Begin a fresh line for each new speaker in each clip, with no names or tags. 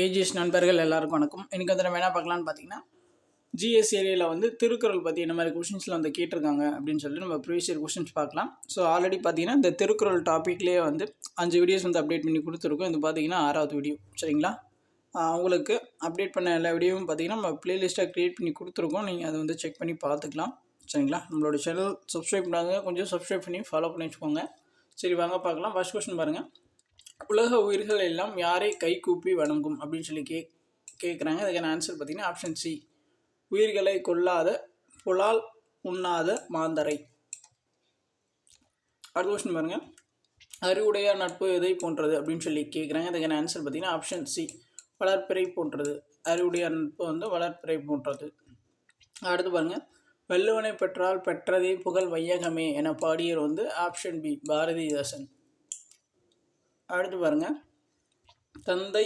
AGS நண்பர்கள் எல்லாருக்கும் வணக்கம். இன்றைக்கி வந்து நம்ம என்ன பார்க்கலான்னு பார்த்தீங்கன்னா ஜிஎஸ் ஏரியாவில் வந்து திருக்குறள் பற்றி என்ன மாதிரி கொஷின்ஸில் வந்து கேட்டிருக்காங்க அப்படின்னு சொல்லிட்டு நம்ம ப்ரீவியஸ் இயர் கொஷின்ஸ் பார்க்கலாம். ஸோ ஆல்ரெடி பார்த்தீங்கன்னா இந்த திருக்குறள் டாப்பிக்லேயே வந்து அஞ்சு வீடியோஸ் வந்து அப்டேட் பண்ணி கொடுத்துருக்கோம். இது பார்த்தீங்கன்னா ஆறாவது வீடியோ சரிங்களா? உங்களுக்கு அப்டேட் பண்ண எல்லா வீடியோவும் பார்த்தீங்கன்னா நம்ம ப்ளேலிஸ்ட்டாக க்ரியேட் பண்ணி கொடுத்துருக்கோம். நீங்கள் அதை வந்து செக் பண்ணி பார்த்துக்கலாம். சரிங்களா? நம்மளோட சேனல் சப்ஸ்கிரைப் பண்ணாங்க கொஞ்சம் சப்ஸ்கிரைப் பண்ணி ஃபாலோ பண்ணி வச்சுக்கோங்க. சரி வாங்க பார்க்கலாம். ஃபஸ்ட் கொஸ்டின் பாருங்கள் உலக உயிர்கள் எல்லாம் யாரை கை கூப்பி வணங்கும் அப்படின்னு சொல்லி கே கேட்குறாங்க அதுக்கான ஆன்சர் பார்த்தீங்கன்னா ஆப்ஷன் சி உயிர்களை கொல்லாத புலால் உண்ணாத மாந்தரை. அடுத்த கொஸ்டின் பாருங்கள் அறிவுடையார் நட்பு எதை போன்றது அப்படின்னு சொல்லி கேட்குறாங்க அதுக்கான ஆன்சர் பார்த்தீங்கன்னா ஆப்ஷன் சி வளர்ப்பிறை போன்றது. அறிவுடையார் நட்பு வந்து வளர்ப்பிறை போன்றது. அடுத்து பாருங்கள் வெள்ளுவனை பெற்றால் பெற்றதே புகழ் வையகமே என பாடியர் வந்து ஆப்ஷன் பி பாரதிதாசன். அடுத்து பாருங்க. தந்தை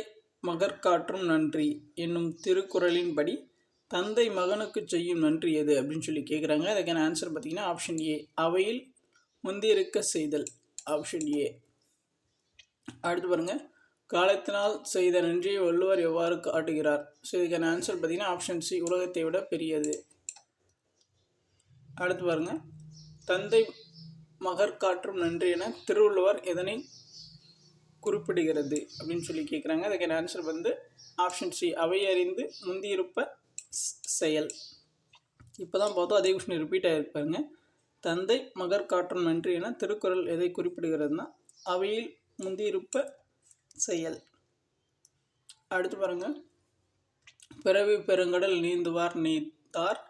மகற்காற்றும் நன்றி என்னும் திருக்குறளின்படி தந்தை மகனுக்கு செய்யும் நன்றி எது அப்படின்னு சொல்லி கேட்குறாங்க அதுக்கான ஆன்சர் பார்த்தீங்கன்னா ஆப்ஷன் ஏ அவையில் முந்திருக்க செய்தல். ஆப்ஷன் ஏ அடுத்து பாருங்க. காலத்தினால் செய்த நன்றியை வள்ளுவர் எவ்வாறு காட்டுகிறார்? ஸோ இதுக்கான ஆன்சர் பார்த்தீங்கன்னா ஆப்ஷன் சி உலகத்தை விட பெரியது. அடுத்து பாருங்க. தந்தை மகற்காற்றும் நன்றி என திருவள்ளுவர் எதனை குறிப்பிடுகிறது அப்படின்னு சொல்லி கேட்குறாங்க அதுக்கான ஆன்சர் வந்து ஆப்ஷன் சி அவை அறிந்து முந்தியிருப்ப செயல். இப்போ தான் பார்த்தோம் அதே கொஷின் ரிப்பீட் ஆகிருப்பாருங்க தந்தை மகர் காற்றும் நன்றி என திருக்குறள் எதை குறிப்பிடுகிறதுனா அவையில் முந்தியிருப்ப செயல். அடுத்து பாருங்க. பிறவி பெருங்கடல் நீந்துவார் நீத்தார்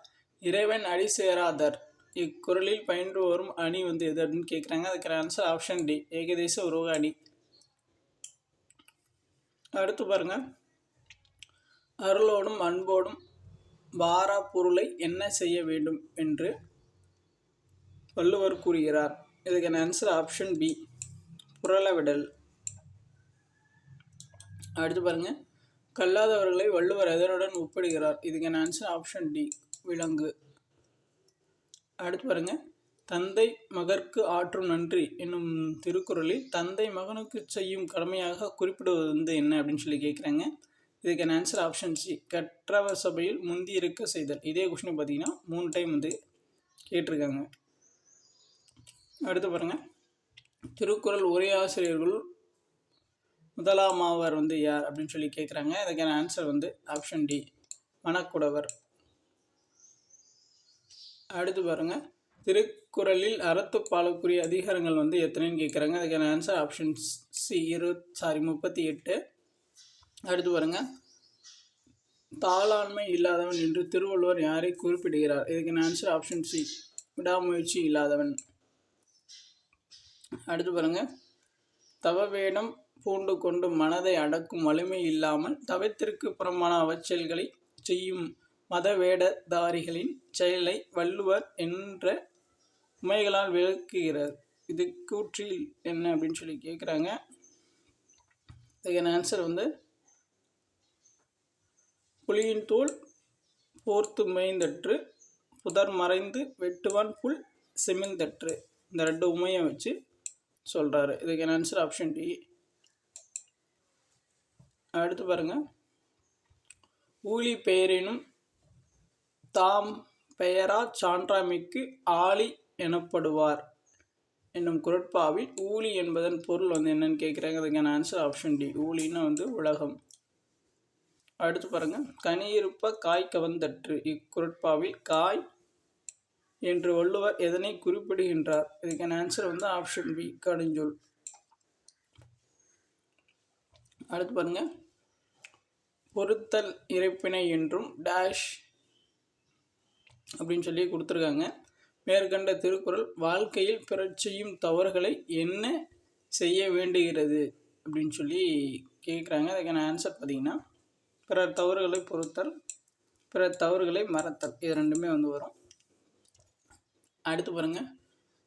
இறைவன் அடி சேராதர். இக்குறளில் பயின்று வரும் அணி வந்து எது அப்படின்னு கேட்குறாங்க அதுக்கான ஆன்சர் ஆப்ஷன் டி ஏகதேச உருவ அணி. அடுத்து பாருங்க. அருளோடும் அன்போடும் வாரா பொருளை என்ன செய்ய வேண்டும் என்று வள்ளுவர் கூறுகிறார். இதுக்கான ஆன்சர் ஆப்ஷன் பி புரளவிடல். அடுத்து பாருங்க. கல்லாதவர்களை வள்ளுவர் எதனுடன் ஒப்பிடுகிறார்? இதுக்கான ஆன்சர் ஆப்ஷன் டி விலங்கு. அடுத்து பாருங்கள் தந்தை மகற்கு ஆற்றும் நன்றி என்னும் திருக்குறளில் தந்தை மகனுக்கு செய்யும் கடமையாக குறிப்பிடுவது வந்து என்ன அப்படின்னு சொல்லி கேட்குறாங்க. இதுக்கான ஆன்சர் ஆப்ஷன் சி கற்றவர் சபையில் முந்தி இருக்க செய்தல். இதே கொஸ்டின் பார்த்தீங்கன்னா மூணு டைம் வந்து கேட்டிருக்காங்க. அடுத்து பாருங்க. திருக்குறள் ஒரே ஆசிரியர்கள் முதலாமாவர் வந்து யார் அப்படின்னு சொல்லி கேட்குறாங்க. இதுக்கான ஆன்சர் வந்து ஆப்ஷன் டி மணக்குடவர். அடுத்து பாருங்கள் திருக்குறளில் அறத்துப்பாலுக்குரிய அதிகாரங்கள் வந்து எத்தனைன்னு கேட்குறாங்க அதுக்கான ஆன்சர் ஆப்ஷன் சி இரு சாரி முப்பத்தி எட்டு. அடுத்து பாருங்கள் தாளாண்மை இல்லாதவன் என்று திருவள்ளுவர் யாரை குறிப்பிடுகிறார்? இதுக்கான ஆன்சர் ஆப்ஷன் சி விடாமுயற்சி இல்லாதவன். அடுத்து பாருங்க. தவவேடம் பூண்டு கொண்டு மனதை அடக்கும் வலிமை இல்லாமல் தவத்திற்கு புறமான அவச்செயல்களை செய்யும் மத வேடதாரிகளின் செயலை வள்ளுவர் என்ற உமைகளால் விளக்குகிறார். இது கூற்றில் என்ன அப்படின்னு சொல்லி கேட்குறாங்க இதுக்கான ஆன்சர் வந்து புலியின் தோல் போர்த்து மேய்ந்தற்று புதர் மறைந்து வெட்டுவான் புல் செமிழ்ந்தற்று இந்த ரெண்டு உமையை வச்சு சொல்கிறாரு இதுக்கான ஆன்சர் ஆப்ஷன் டி அடுத்து பாருங்கள் ஊழி பெயரினும் தாம் பெயரா சான்றாமைக்கு ஆளி எனப்படுவார் என்னும் குரட்பாவில் ஊழி என்பதன் பொருள் வந்து என்னன்னு கேட்குறாங்க அதுக்கான ஆன்சர் ஆப்ஷன் டி ஊழின்னா வந்து உலகம். அடுத்து பாருங்க. கனியிருப்ப காய் கவந்தற்று. இக்குரட்பாவில் காய் என்று வள்ளுவர் எதனை குறிப்பிடுகின்றார்? இதுக்கான ஆன்சர் வந்து ஆப்ஷன் பி கடுஞ்சொல். அடுத்து பாருங்க. பொருத்தல் இறைப்பினை என்றும் டேஷ் அப்படின்னு சொல்லி கொடுத்துருக்காங்க. மேற்கண்ட திருக்குறள் வாழ்க்கையில் பிறர் செய்யும் தவறுகளை என்ன செய்ய வேண்டுகிறது? அப்படின்னு சொல்லி கேட்குறாங்க. அதுக்கான ஆன்சர் பார்த்தீங்கன்னா பிறர் தவறுகளை பொறுத்தல் பிறர் தவறுகளை மறத்தல் இது ரெண்டுமே வந்து வரும். அடுத்து பாருங்க.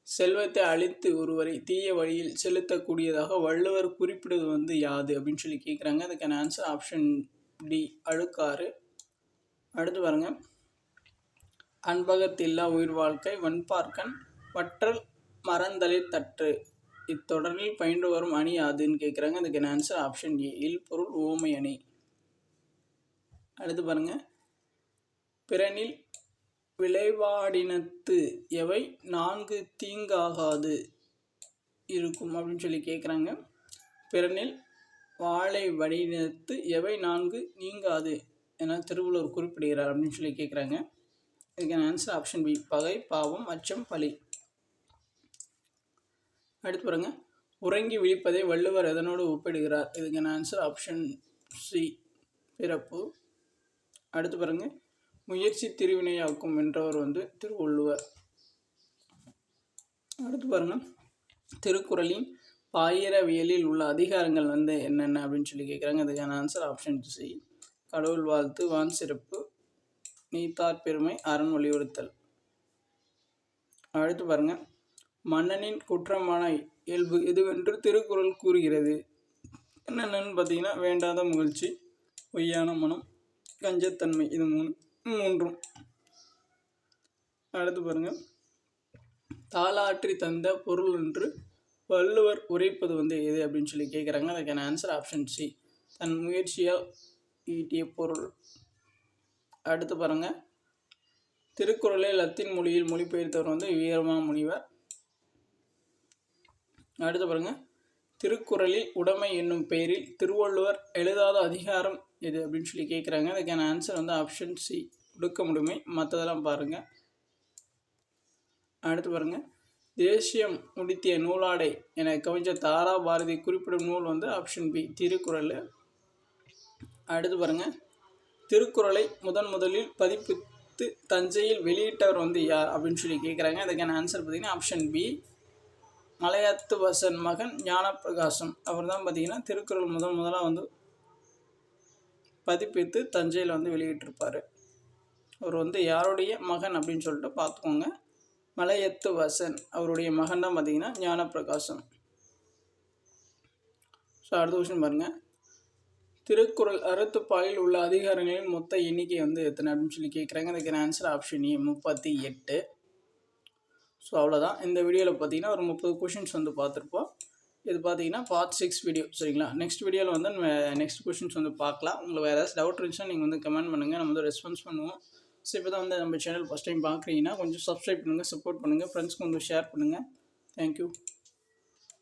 செல்வத்தை அழித்து ஒருவரை தீய வழியில் செலுத்தக்கூடியதாக வள்ளுவர் குறிப்பிடுவது வந்து யாது? அப்படின்னு சொல்லி கேட்குறாங்க. அதுக்கான ஆன்சர் ஆப்ஷன் டி அழுக்காறு. அடுத்து பாருங்க. அன்பகத்தில்லா உயிர் வாழ்க்கை வன்பார்க்கன் வற்றல் மறந்தலில் தற்று. இத்தொடரில் பயின்று வரும் அணி அதுன்னு கேட்குறாங்க அதுக்கான ஆன்சர் ஆப்ஷன் ஏ இல் பொருள் ஓமை அணி. அடுத்து பாருங்கள் பிறனில் விளைவாடினத்து எவை? நான்கு தீங்காகாது இருக்கும் அப்படின்னு சொல்லி கேட்குறாங்க பிறனில் வாழை வடினத்து எவை? நான்கு நீங்காது என திருவள்ளுவர் குறிப்பிடுகிறார் அப்படின்னு சொல்லி கேட்குறாங்க இதுக்கான ஆன்சர் ஆப்ஷன் பி பகை பாவம் அச்சம் பழி. அடுத்து பாருங்க. உறங்கி விழிப்பதை வள்ளுவர் எதனோடு ஒப்பிடுகிறார்? இதுக்கான ஆன்சர் ஆப்ஷன் சி பிறப்பு. அடுத்து பாருங்க. முயற்சி திருவினையாக்கும் என்றவர் வந்து திருவள்ளுவர். அடுத்து பாருங்க. திருக்குறளின் பாயிரவியலில் உள்ள அதிகாரங்கள் வந்து என்னென்ன அப்படின்னு சொல்லி கேட்குறாங்க அதுக்கான ஆன்சர் ஆப்ஷன் சி கடவுள் வாழ்த்து வான் சிறப்பு. நீத்தார் பெருமை அரண் வலியுறுத்தல். அடுத்து பாருங்க. மன்னனின் குற்றமான இயல்பு எதுவென்று திருக்குறள் கூறுகிறது. என்னென்னு பார்த்தீங்கன்னா வேண்டாத மகிழ்ச்சி பொய்யான மனம் கஞ்சத்தன்மை இது மூணு மூன்றும். அடுத்து பாருங்க. தாளாற்றி தந்த பொருள் என்று வள்ளுவர் உரைப்பது வந்து எது அப்படின்னு சொல்லி கேட்குறாங்க. அதுக்கான ஆன்சர் ஆப்ஷன் சி தன் முயற்சியால் ஈட்டிய பொருள். அடுத்து பாருங்க. திருக்குறளை லத்தீன் மொழியில் மொழிபெயர்த்தவர் வந்து வீரமா முனிவர். அடுத்து பாருங்க. திருக்குறளில் உடைமை என்னும் பெயரில் திருவள்ளுவர் எழுதாத அதிகாரம் எது அப்படின்னு சொல்லி கேட்குறாங்க அதுக்கான ஆன்சர் வந்து ஆப்ஷன் சி கொடுக்க முடியுமை. மற்றதெல்லாம் பாருங்கள் அடுத்து பாருங்கள் தேசியம் முடித்திய நூலாடை என கவிஞர் தாரா பாரதி குறிப்பிடும் நூல் வந்து ஆப்ஷன் பி திருக்குறள். அடுத்து பாருங்கள் திருக்குறளை முதன் முதலில் பதிப்பித்து தஞ்சையில் வெளியிட்டவர் வந்து யார் அப்படின்னு சொல்லி கேட்குறாங்க அதுக்கான ஆன்சர் பார்த்திங்கன்னா ஆப்ஷன் பி மலையாத்து வசன் மகன் ஞானப்பிரகாசம். அவர் தான் பார்த்திங்கன்னா திருக்குறள் முதன் முதலாக வந்து பதிப்பித்து தஞ்சையில் வந்து வெளியிட்டிருப்பார். அவர் வந்து யாருடைய மகன் அப்படின்னு சொல்லிட்டு பார்த்துக்கோங்க. மலையத்து வசன் அவருடைய மகன் தான் பார்த்தீங்கன்னா ஞானப்பிரகாசம். ஸோ அடுத்த கொஸ்டின் பாருங்கள் திருக்குறள் அறத்துப்பாலில் உள்ள அதிகாரங்களின் மொத்த எண்ணிக்கை வந்து எத்தனை அப்படின்னு சொல்லி கேட்குறாங்க. அதுக்கு ஆன்சர் ஆப்ஷன் ஏ முப்பத்தி எட்டு. ஸோ அவ்வளோதான். இந்த வீடியோவில் பார்த்தீங்கன்னா ஒரு முப்பது கொஷின்ஸ் வந்து பார்த்துருப்போம். இது பார்த்தீங்கன்னா பார்ட் சிக்ஸ் வீடியோ சரிங்களா? நெக்ஸ்ட் வீடியோவில் வந்து நம்ம நெக்ஸ்ட் கொஷின்ஸ் வந்து பார்க்கலாம். உங்களுக்கு வேறு ஏதாவது டவுட் இருந்துச்சுன்னா நீங்கள் வந்து கமெண்ட் பண்ணுங்கள் நம்ம வந்து ரெஸ்பான்ஸ் பண்ணுவோம். ஸோ இப்போ தான் வந்து நம்ம சேனல் ஃபஸ்ட் டைம் பார்க்குறீங்கன்னா கொஞ்சம் சப்ஸ்கிரைப் பண்ணுங்கள் சப்போர்ட் பண்ணுங்கள் ஃப்ரெண்ட்ஸ்க்கு வந்து ஷேர் பண்ணுங்கள் தேங்க்யூ